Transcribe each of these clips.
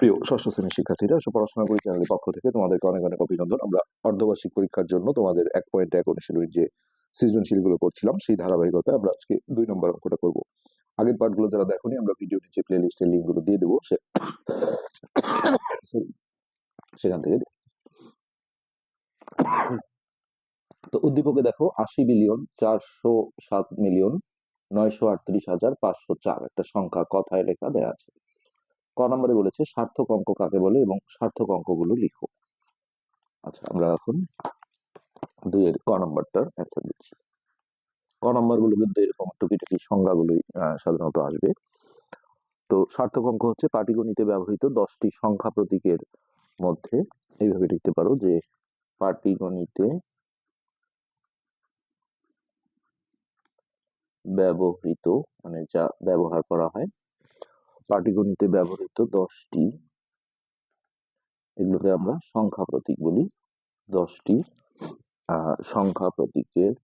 প্রিয় ষষ্ঠ শ্রেণির শিক্ষার্থীরা পড়াশোনা পরিচালনের পক্ষ থেকে তোমাদেরকে অনেক অনেক অভিনন্দন। আমরা অর্ধবার্ষিক পরীক্ষার জন্য তোমাদের এক পয়েন্ট এক অনুশীলনীর যে করছিলাম, সেই ধারাবাহিকতায় আমরা আজকে দুই নম্বর অঙ্কটা আগের পার্টগুলো যারা আমরা ভিডিও নিচে প্লে লিস্টের দিয়ে দেবো। সেখান থেকে তো উদ্দীপকে দেখো, আশি বিলিয়ন চারশো সাত মিলিয়ন নয়শো আটত্রিশ হাজার পাঁচশো চার। একটা সংখ্যা কথায় লেখা দেয়া আছে। ক নম্বরে বলেছে, সার্থক অঙ্ক কাকে বলে এবং সার্থক অঙ্কগুলো লিখো। আচ্ছা আমরা এখন দুইয়ের ক নম্বরটার অ্যান্সার দিচ্ছি। ক নম্বরগুলো কিন্তু এরকম টুকিটাকি সংজ্ঞাগুলোই সাধারণত আসবে। তো সার্থক অঙ্ক হচ্ছে পাটিগণিতে ব্যবহৃত দশটি সংখ্যা প্রতীকের মধ্যে, এইভাবে লিখতে পারো যে পাটিগণিতে ব্যবহৃত মানে যা ব্যবহার করা হয় পাটিগণিতে ব্যবহৃত দশটি, এগুলোকে আমরা সংখ্যা প্রতীক বলি। দশটি সংখ্যা প্রতীকের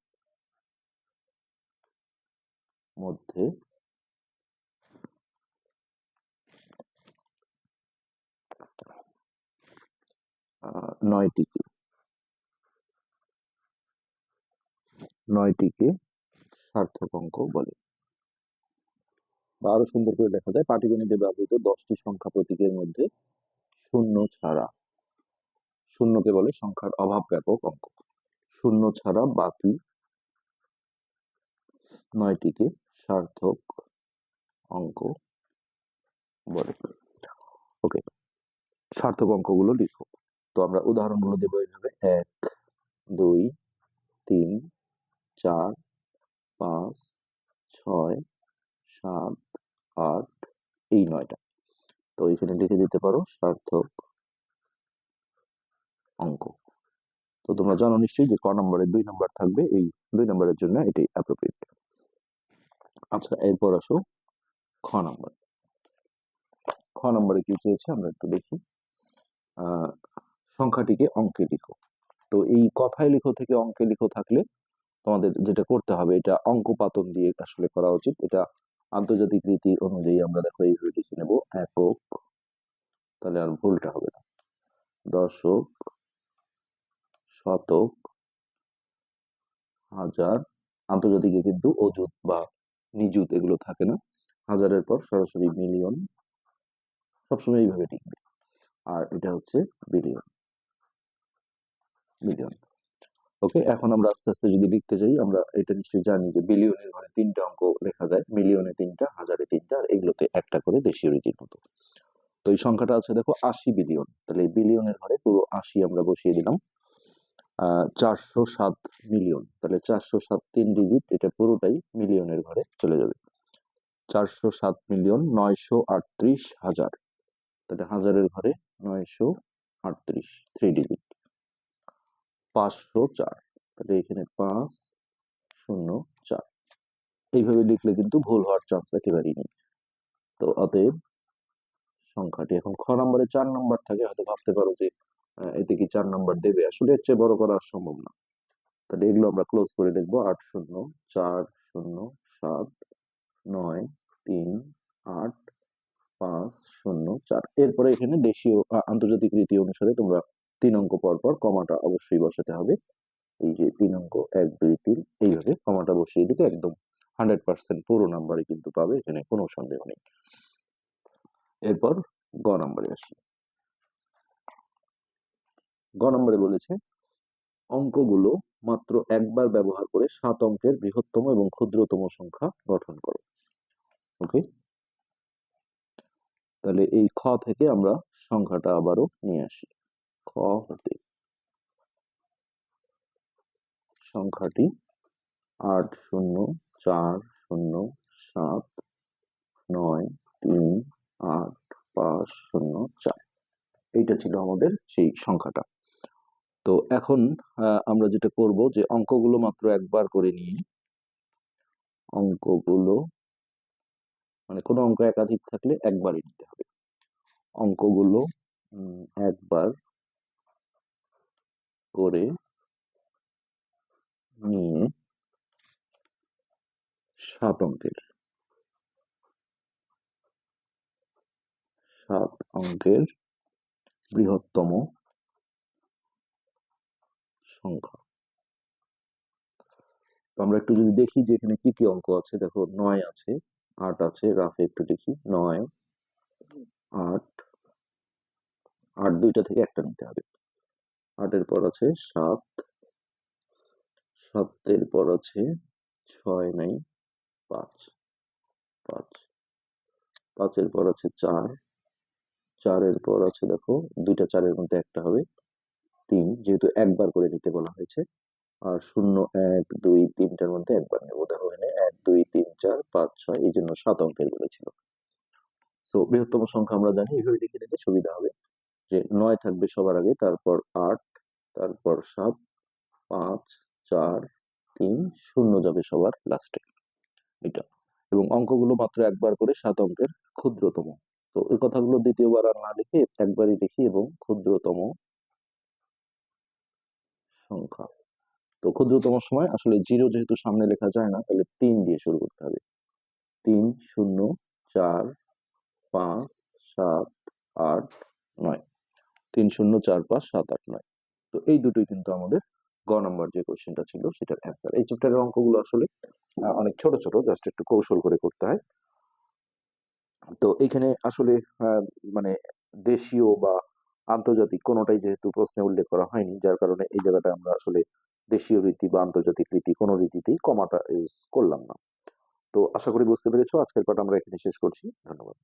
মধ্যে নয়টিকে নয়টিকে সার্থক অঙ্ক বলে। বা আরও সুন্দর করে দেখা যায়, পাটিগণিতে ব্যবহৃত দশটি সংখ্যা প্রতীকের মধ্যে শূন্য ছাড়া, শূন্যকে বলে সংখ্যার অভাব ব্যাপক অঙ্ক। শূন্য ছাড়া বাকি নয়টিকে সার্থক অঙ্ক বলে। ওকে সার্থক অঙ্কগুলো লিখো। তো আমরা উদাহরণগুলো দেবো এইভাবে এক, দুই, তিন, চার, পাঁচ, ছয়, সাত আট এই নয়টা। তো এখানে লিখে দিতে পারো সার্থক অঙ্ক। তো তোমরা জানো নিশ্চয়ই যে ক নম্বরে দুই নম্বর থাকবে, এই দুই নম্বরের জন্য এটাই অ্যাপ্রোপ্রিয়েট আচ্ছা এরপর আসো খ নম্বর। খ নম্বরে কি চেয়েছে? আমরা একটু দেখি। সংখ্যাটিকে অঙ্কে লিখো। তো এই কথায় লিখো থেকে অঙ্কে লিখো থাকলে তোমাদের যেটা করতে হবে, এটা অঙ্ক পাতন দিয়ে আসলে করা উচিত। এটা আন্তর্জাতিক রীতি অনুযায়ী আমরা দেখো এইভাবে লিখে নেব? একক। তাহলে আর ভুলটা হবে না। দশক, শতক, হাজার। আন্তর্জাতিকে কিন্তু অযুত বা নিযুত এগুলো থাকে না। হাজারের পর সরাসরি মিলিয়ন। সবসময় এইভাবে টিকবে। আর এটা হচ্ছে বিলিয়ন। বিলিয়ন। ওকে এখন আমরা আস্তে আস্তে যদি লিখতে যাই আমরা এটা নিশ্চয়ই জানি যে বিলিয়নের ঘরে তিনটা অঙ্ক লেখা যায় মিলিয়নে তিনটা হাজারে তিনটা আর এগুলোতে একটা করে দেশীয় রীতির মতো। তো এই সংখ্যাটা আছে দেখো আশি বিলিয়ন। তাহলে এই বিলিয়নের ঘরে পুরো আশি আমরা বসিয়ে দিলাম। চারশো সাত মিলিয়ন। তাহলে চারশো সাত তিন ডিজিট এটা পুরোটাই মিলিয়নের ঘরে চলে যাবে। চারশো সাত মিলিয়ন নয়শো আটত্রিশ হাজার। তাহলে হাজারের ঘরে নয়শো আটত্রিশ থ্রি ডিজিট পাঁচশো চার। তাহলে এখানে পাঁচ শূন্য চার। এইভাবে লিখলে কিন্তু ভুল হওয়ার চান্স একেবারেই নেই। তো অতএব সংখ্যাটি এখন খ নম্বরে চার নম্বর থাকে, হয়তো ভাবতে পারো যে এতে কি চার নম্বর দেবে? আসলে এর চেয়ে বড় করা সম্ভব না। তাহলে এগুলো আমরা ক্লোজ করে দেখব। আট শূন্য, চার শূন্য, সাত, নয়, তিন, আট, পাঁচ শূন্য, চার। এরপরে এখানে দেশীয় আন্তর্জাতিক রীতি অনুসারে তোমরা তিন অঙ্ক পর পর কমাটা অবশ্যই বসাতে হবে। এই যে তিন অঙ্ক, এক, দুই, তিন, এইভাবে কমাটা বসিয়ে দিলে একদম হান্ড্রেড পার্সেন্ট পুরো নাম্বারে কিন্তু পাবে, এখানে কোনো সন্দেহ নেই। এরপর গ নম্বরে আসি। গ নম্বরে বলেছে, অঙ্কগুলো মাত্র একবার ব্যবহার করে সাত অঙ্কের বৃহত্তম এবং ক্ষুদ্রতম সংখ্যা গঠন করো। ওকে? তাহলে এই খ থেকে আমরা সংখ্যাটা আবারও নিয়ে আসি। খ হতে সংখ্যাটি আট শূন্য, চার শূন্য, সাত, নয়, তিন, আট, পাঁচ শূন্য, চার। এইটা ছিল আমাদের সেই সংখ্যাটা। তো এখন আমরা যেটা করব যে অঙ্কগুলো মাত্র একবার করে নিয়ে অঙ্কগুলো মানে কোনো অঙ্ক একাধিক থাকলে একবারই নিতে হবে। অঙ্কগুলো একবার করে নিয়ে সাত অঙ্কের। সাত অঙ্কের বৃহত্তম সংখ্যা। তো আমরা একটু যদি দেখি যে এখানে কি কি অঙ্ক আছে, দেখো নয় আছে, আট আছে, রাফে একটু দেখি, নয়, আট আট দুইটা থেকে একটা নিতে হবে। আটের পর আছে সাত। সাতের পর আছে ছয় নাই, পাঁচ। পাঁচ। পাঁচের পর আছে চার। চারের পর আছে দেখো, দুইটা চারের মধ্যে একটা হবে তিন, যেহেতু একবার করে নিতে বলা হয়েছে। আর শূন্য, এক, দুই, তিনটার মধ্যে একবার নেব দেখো এখানে এক, দুই, তিন, চার, পাঁচ, ছয়, এই জন্য সাত অঙ্কের বলেছিল। সো বৃহত্তম সংখ্যা আমরা জানি এভাবে লিখে নিতে সুবিধা হবে। যে নয় থাকবে সবার আগে, তারপর আট, তারপর সাত, পাঁচ, চার, তিন, শূন্য যাবে সবার লাস্টে এটা। এবং অঙ্কগুলো মাত্র একবার করে সাত অঙ্কের ক্ষুদ্রতম। তো এই কথাগুলো দ্বিতীয়বার আর না লিখে একবারই লিখি এবং ক্ষুদ্রতম সংখ্যা। তো ক্ষুদ্রতম সময় আসলে জিরো যেহেতু সামনে লেখা যায় না, তাহলে তিন দিয়ে শুরু করতে হবে। তিন, শূন্য, চার, পাঁচ, সাত, আট, নয়। তিন শূন্য চার পাঁচ সাত আট নয়। তো এই দুটোই কিন্তু আমাদের গ নাম্বার যে কোশ্চেনটা ছিল, সেটার অ্যান্সার এই চ্যাপ্টারের অঙ্কগুলো আসলে অনেক ছোট ছোট জাস্ট একটু কৌশল করে করতে হয়। তো এখানে আসলে মানে দেশীয় বা আন্তর্জাতিক কোনোটাই যেহেতু প্রশ্নে উল্লেখ করা হয়নি, যার কারণে এই জায়গাটা আমরা আসলে দেশীয় রীতি বা আন্তর্জাতিক রীতি কোনো রীতিতেই কমাটা ইউজ করলাম না। তো আশা করি বুঝতে পেরেছ, আজকের পাঠ আমরা এখানে শেষ করছি। ধন্যবাদ।